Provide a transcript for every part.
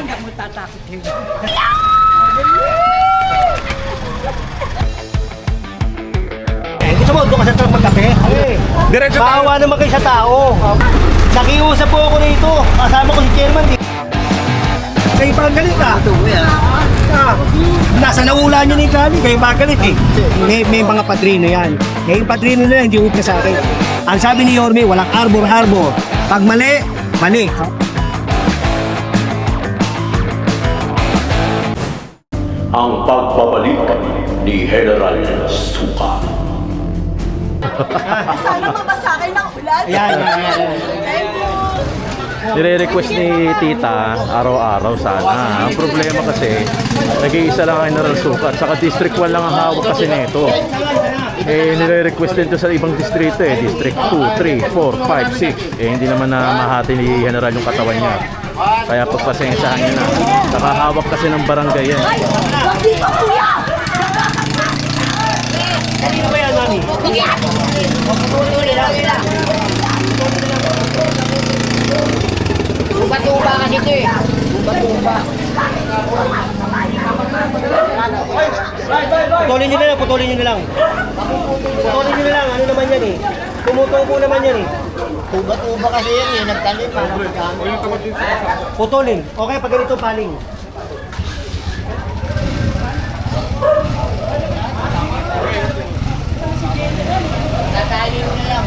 naman, hindi ako matatakot yun. Eh, gusto mo, doon ka sa truck magkape? Eh, Diretso tayo. Bawa naman kayo sa tao. Nakiusap po ako rito. Kasama ko si chairman. Kayo pa ang galit ah. Ah, nasa naula niyo ni Kali, kayo pa ang galit eh. May, may mga padrino yan. Yung padrino na yan, hindi upna sa akin. Ang sabi ni Yorme, walang arbor-arbor. Pag mali, mali. Ang pagbabalik ni General Suka. Sana mabasakay ng ulan. Ayan, ayan, ayan. Thank you. Nire-request ni tita araw-araw sana. Ang problema kasi, nag-iisa lang ang General Sukat. Saka District 1 lang ang hawak kasi nito. Eh, nire-request din to sa ibang distrito eh. District 2, 3, 4, 5, 6. Eh, hindi naman na mahati ni General yung katawan niya. Kaya pagpasensyahan niya na. Nakahawak kasi ng barangay yan. Kanino ba kasi ito eh. Tuba-tuba. Putulin niyo na lang, putulin niyo na lang. Putulin niyo na lang, ano naman yan eh. Tumutubo naman yan eh. Tuba-tuba kasi yan eh. Nagtanim para magkano. Putulin. Okay, pag ganito paling. Tatayin mo na lang.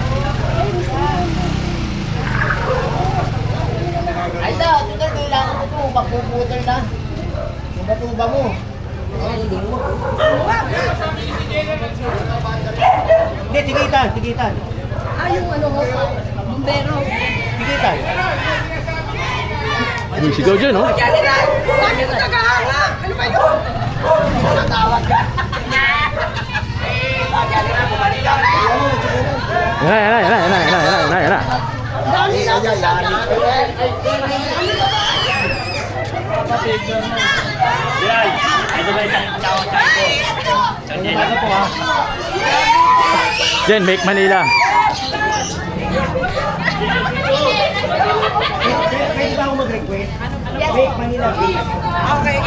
Ay, ito. Ito, kailangan mo ito. Mapuputol na. Tuba-tuba mo. Hindi, tigitan, tigitan. Ah, yung ano ho, bumbero. Tigitan. May sigaw dyan, oh. General, bakit mo nagahanga? Ano ba yun? Natawag ka. Ah, General, bumalik ka. Yan na, yan na, yan na, yan na, yan na, yan na, yan na. Dali na ako sa Ano po ha? Jen, make Manila. Pwede ba ako mag-request? Make Manila Great. Okay,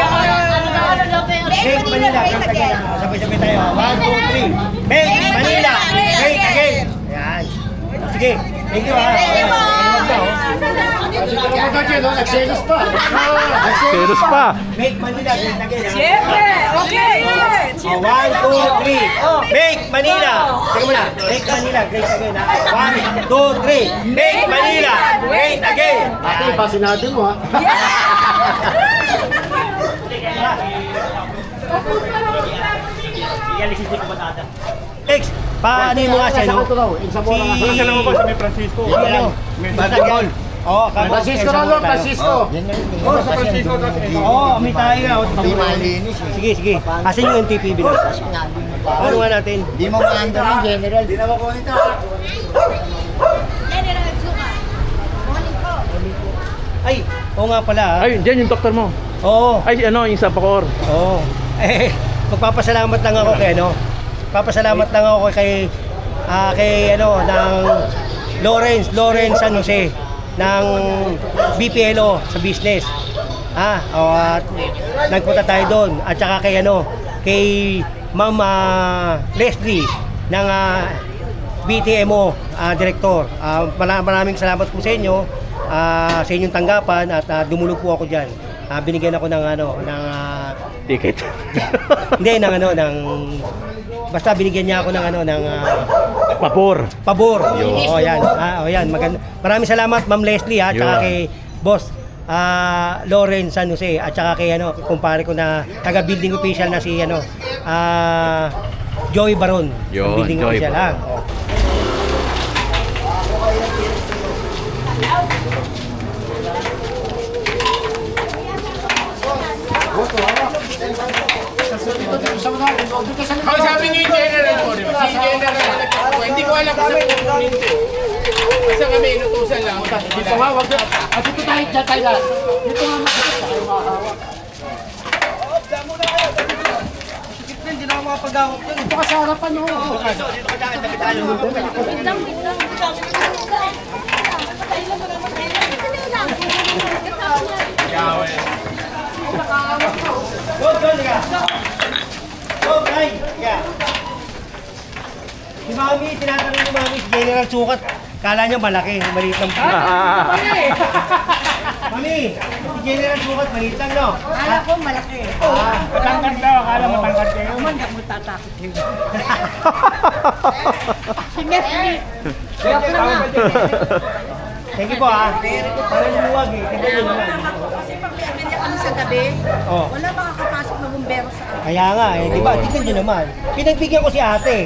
Make Manila Great again. Sabay-sabay tayo. One, two, three. Make Manila Great again. Ayan. Sige. Thank you ha. Ayan. Serious pa. Make Manila Great again. Siyempre, okay, okay. Oh, one, two, three. Make Manila. Teka muna. Make Manila great again. ha? One, two, three. Make Manila great again. Ate, pasinado mo ha. Mo nga siya, no? Sa Zamora Si... kasi. Saan mo ba sa may Francisco? Si ano? Basketball. Oo, kapag- Francisco na doon, Francisco. Oh, sa Francisco kasi. Oo, may tayo nga. Hindi malinis eh. Sige, sige. Asan yung NTPB na? Ano nga natin? Hindi mo maanda ng general. Hindi naman ko nito. Ay, oo nga pala. Ay, Jen, yung doktor mo. Oo. Ay, ano, yung Sapacor. Oo. Eh, magpapasalamat lang ako kay ano. Papasalamat lang ako kay ah, kay ano ng Lawrence, Lawrence San Jose ng BPLO sa business. Ah, oh, at nagpunta tayo doon at saka kay ano, kay Ma'am ah, Leslie ng ah, BTMO ah, director. Mara- maraming salamat po sa inyo ah, sa inyong tanggapan at ah, dumulog po ako diyan. Ah, binigyan ako ng ano ng ah, Ticket. hindi ng ano ng basta binigyan niya ako ng ano ng ah, Papor. pabor. Oh, yan. Ah, oh, yan. Maganda. Maraming salamat Ma'am Leslie ha, at saka kay Boss ah Lauren San Jose at saka kay ano kumpare ko na taga building official na si ano ah Joey Baron. Yun, building Joey official Baron. ha. Ang sabi niyo yung general di ba? Si general na nagkakuha. Hindi ko alam kung saan kukunin ito. Basta kami inutusan lang. Dito nga, wag na. At dito tayo, dyan tayo lahat. Dito nga, makikita tayo makahawak. Hindi na ako makapagawak yun. Dito ka sa harapan mo. Good, good, tiga. Good, nine, tiga. Si Mami, tinatanong ni Mami, si General Sukat. Kala niya malaki, maliit lang. pala. Ah, ah, ah. Mami, si General Sukat, maliit lang, no? Kala ko malaki. Ah, matangkad daw, akala matangkad kayo. Naman, hindi mo tatakot yun. Sige, sige. Sige na nga. Thank you po, ha? Parang luwag, eh. Thank you po naman. Kasi pag may ano sa gabi, Oh. wala makakapag bumbero sa akin. Kaya nga, eh, di ba? Tingnan nyo naman. Pinagbigyan ko si ate.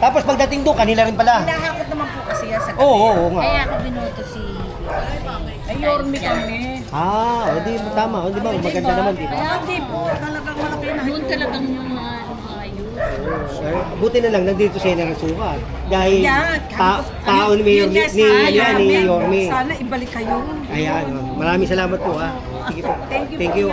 Tapos pagdating doon, kanila rin pala. Hinahakot naman po kasi yan sa. Oo, oo, oo nga. Kaya ako binoto si... Ay, Yorme kami. Ah, o di, tama. O di ba, maganda naman, di ba? Kaya hindi po, talagang malaki na. Doon talagang yung mga ayos. Eh, Buti na lang, nandito siya ng sukat. Dahil Yan, ta- tao ni Mayor ni, ni, ni, ni Yorme. Sana ibalik kayo. Ayan, maraming salamat po ha. Sige po. Thank you Thank po,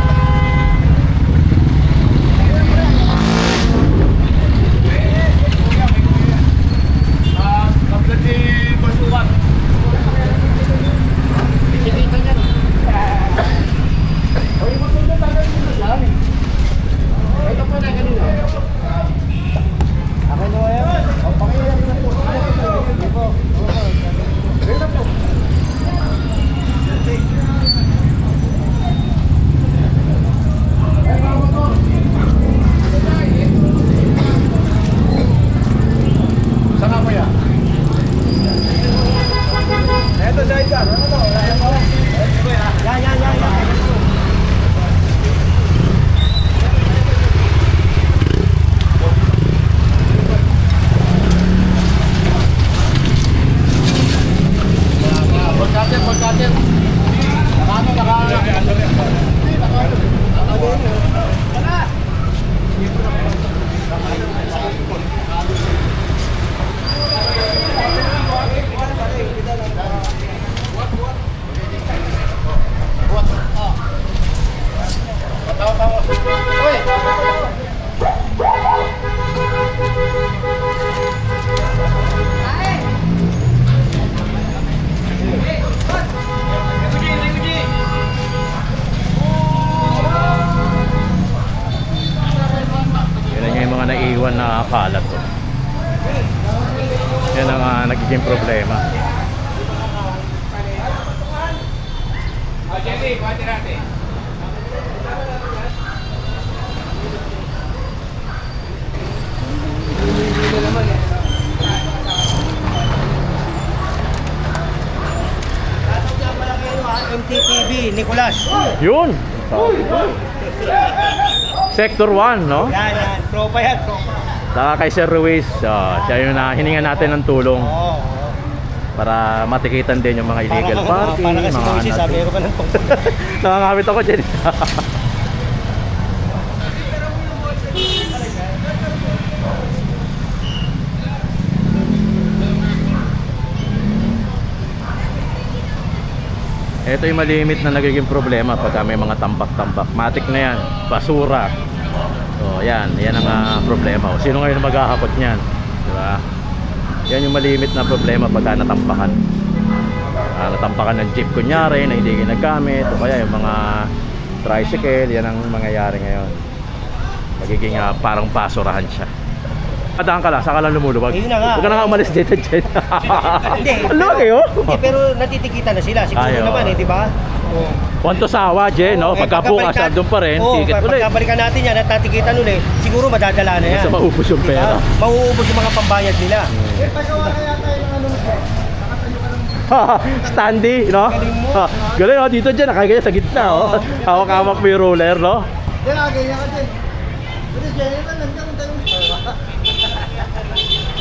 Nicolas. Yun! Sector 1, no? Yan, yan. Tropa yan, tropa. Saka kay Sir Ruiz, ah, siya yung na hininga natin ng tulong Oo. para matikitan din yung mga illegal parking, Para kasi mga kung sabi ko ka ng. Nangangamit ako dyan. Ito yung malimit na nagiging problema pagka may mga tambak-tambak. Matik na yan, basura. So, yan, yan ang ah, problema. O, sino ngayon maghahakot niyan? Di ba? Yan yung malimit na problema pagka natampakan. Ah, natampakan ng jeep kunyari na hindi ginagamit o kaya yung mga tricycle, yan ang mangyayari ngayon. Magiging ah, parang basurahan siya. Padaan ka lang, saka lang lumuluwag. Ayun na nga. Huwag ka na nga umalis dito, Jen. Hindi. Ang laki, oh. Hindi, pero natitikita na sila. Siguro Ay, naman eh, di ba? Oo. Kwanto sawa, Jen, no? Eh, Pagka pagkabalik bukas, nat- nandun pa rin, Oo, ticket ulit. Pagkabalikan natin yan at tatikitan ulit, siguro madadala na yan. Basta maubos yung pera. Mauubos yung mga pambayad nila. Standy, no? Galing mo. Ah, galing, oh. Dito dyan, nakagaya sa gitna, oh. Hawak-hawak mo yung roller, no?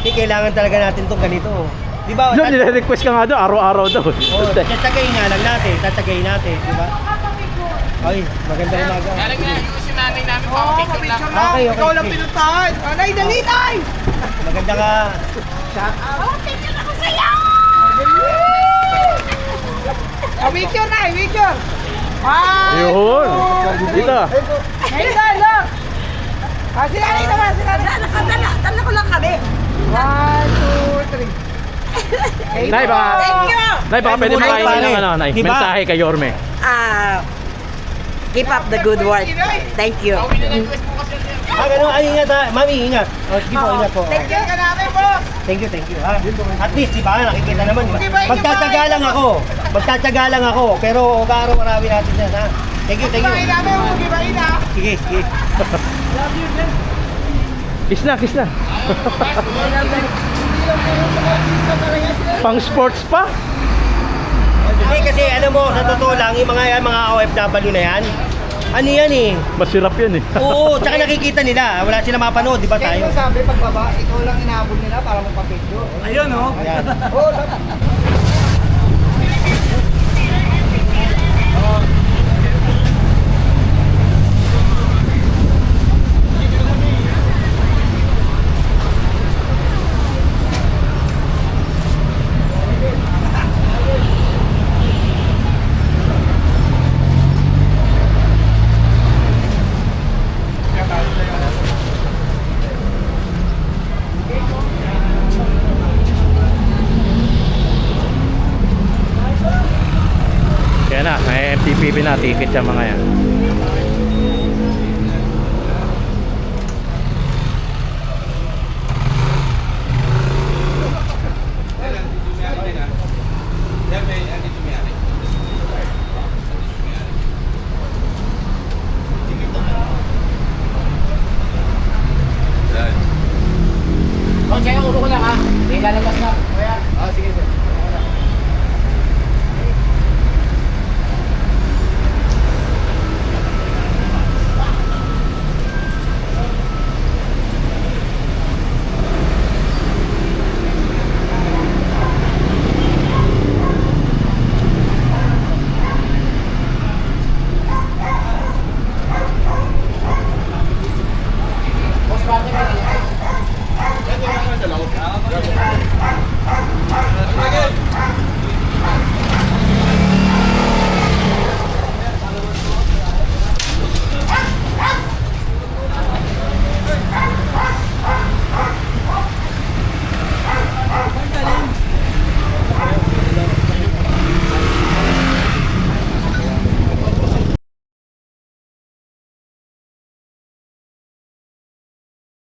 Hindi, kailangan talaga natin itong ganito. Di ba? Yun, nire-request ka nga doon, araw-araw daw. Oh, tatagayin nga lang natin, tatagayin natin, di ba? Ay, maganda rin mga Galing na yung si nanay namin, pang-picture lang. Okay, okay. Ikaw lang pinuntahan. Anay, dali, nay! Maganda ka. Oh, picture, nay, picture! One, Yun. Dito. Isa lang! Ah, si nanay naman, si nanay. Nakadala, dala ko lang kami. One, two, three. Nay, baka... Oh, Oh. Thank you. Nay, baka pwede yung makainin ng ano, Nay. Mensahe kay Yorme. Ah, Keep up the good work. Thank you. Ah, ganun. Ay, ingat ha. Mami, ingat. O, sige po, ingat po. Thank you. Thank you, thank you. Ha? At least, di ba, nakikita naman. Magtataga lang ako. Magtataga lang ako. Pero ugaaraw-arawi natin yan, ha? Thank you, thank you. Sige, sige. Kiss na, kiss na. Pang sports pa? Hindi kasi, alam mo, sa totoo lang, yung mga, yan, mga OFW na yan, ano yan eh. Masirap yan eh. Oo, tsaka nakikita nila. Wala sila mapanood, di ba tayo? sabi pagbaba, ikaw lang inabot nila para magpa-picture. Ayun, oh. Ayan. Kaya na, may MTPP na, ticket yung mga yan.